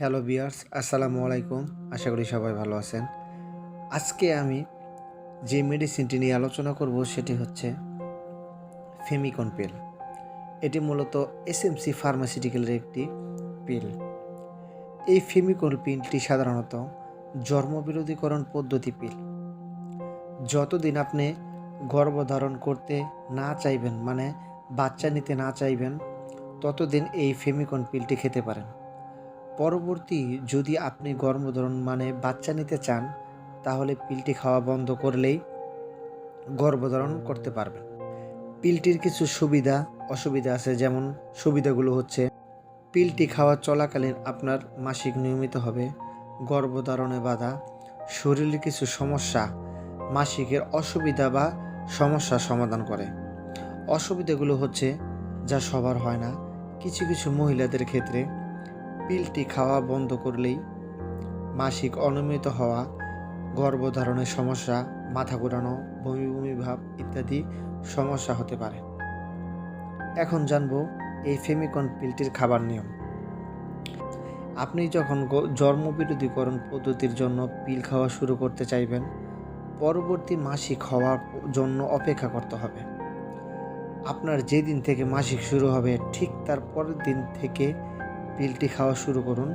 Hello বিয়ার্স আসসালামু আলাইকুম। আশা করি সবাই ভালো আছেন। আজকে আমি যে মেডিসিনটি নিয়ে আলোচনা করব সেটি হচ্ছে ফেমিকন পিল। এটি মূলত এস এসএমসি ফার্মাসিউটিক্যালের একটি পিল। এই ফেমিকন পিলটি সাধারণত জন্মবিরোধীকরণ পদ্ধতি পিল। যতদিন আপনি গর্ভধারণ করতে না চাইবেন মানে বাচ্চা নিতে না চাইবেন, ততদিন এই ফেমিকন পিলটি খেতে পারেন। পরবর্তী যদি আপনি গর্ভধারণ মানে বাচ্চা নিতে চান, তাহলে পিলটি খাওয়া বন্ধ করলেই গর্ভধারণ করতে পারবেন। পিলটির কিছু সুবিধা, অসুবিধা আছে যেমন সুবিধাগুলো হচ্ছে, পিলটি খাওয়া চলাকালীন আপনার মাসিক নিয়মিত হবে, গর্ভধারণে বাধা শরীরের কিছু সমস্যা, মাসিকের অসুবিধা বা সমস্যা সমাধান করে। অসুবিধাগুলো হচ্ছে যা সবার হয় না। কিছু কিছু মহিলাদের ক্ষেত্রে পিলটি খাওয়া বন্ধ করলেই মাসিক অনিয়মিত হওয়া, গর্ভধারণের সমস্যা, মাথা ঘোরানো, বমি বমি ভাব ইত্যাদি সমস্যা হতে পারে। এখন জানব এই ফেমিকন পিলটির খাবার নিয়ম। আপনি যখন জন্মবিরোধীকরণ পদ্ধতির জন্য পিল খাওয়া শুরু করতে চাইবেন, পরবর্তী মাসিক হওয়ার জন্য অপেক্ষা করতে হবে। আপনার যেদিন থেকে মাসিক শুরু হবে, ঠিক তার পরের দিন থেকে পিলটি খাওয়া শুরু করুন।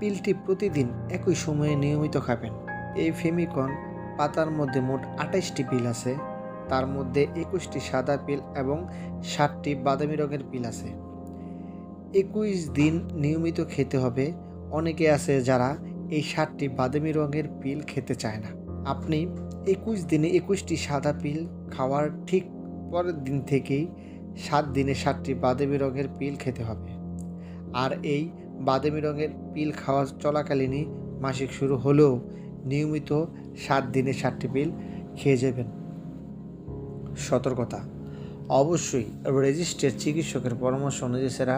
পিলটি প্রতিদিন একই সময়ে নিয়মিত খাবেন। এই ফেমিকন পাতার মধ্যে মোট আঠাইশটি পিল আছে। তার মধ্যে একুশটি সাদা পিল এবং ষাটটি বাদামি রঙের পিল আছে। একুশ দিন নিয়মিত খেতে হবে। অনেকে আছে যারা এই ষাটটি বাদামি রঙের পিল খেতে চায় না। আপনি একুশ দিনে একুশটি সাদা পিল খাওয়ার ঠিক পরের দিন থেকেই সাত দিনে সাতটি বাদামি রঙের পিল খেতে হবে। আর এই বাদামি রঙের পিল খাওয়া চলাকালীনই মাসিক শুরু হলেও নিয়মিত সাত দিনে সাতটি পিল খেয়ে যাবেন। সতর্কতা। অবশ্যই রেজিস্টার চিকিৎসকের পরামর্শ অনুযায়ী সেরা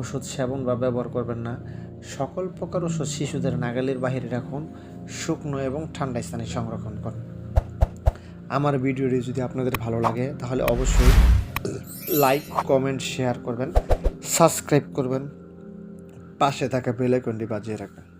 ওষুধ সেবন বা ব্যবহার করবেন না। সকল প্রকার ওষুধ শিশুদের নাগালের বাহিরে রাখুন, শুকনো এবং ঠান্ডা স্থানে সংরক্ষণ করুন। আমার ভিডিওটি যদি আপনাদের ভালো লাগে, তাহলে অবশ্যই লাইক, কমেন্ট, শেয়ার করবেন, সাবস্ক্রাইব করবেন। পাশে থাকা বেল আইকনটি বাজিয়ে রাখবেন?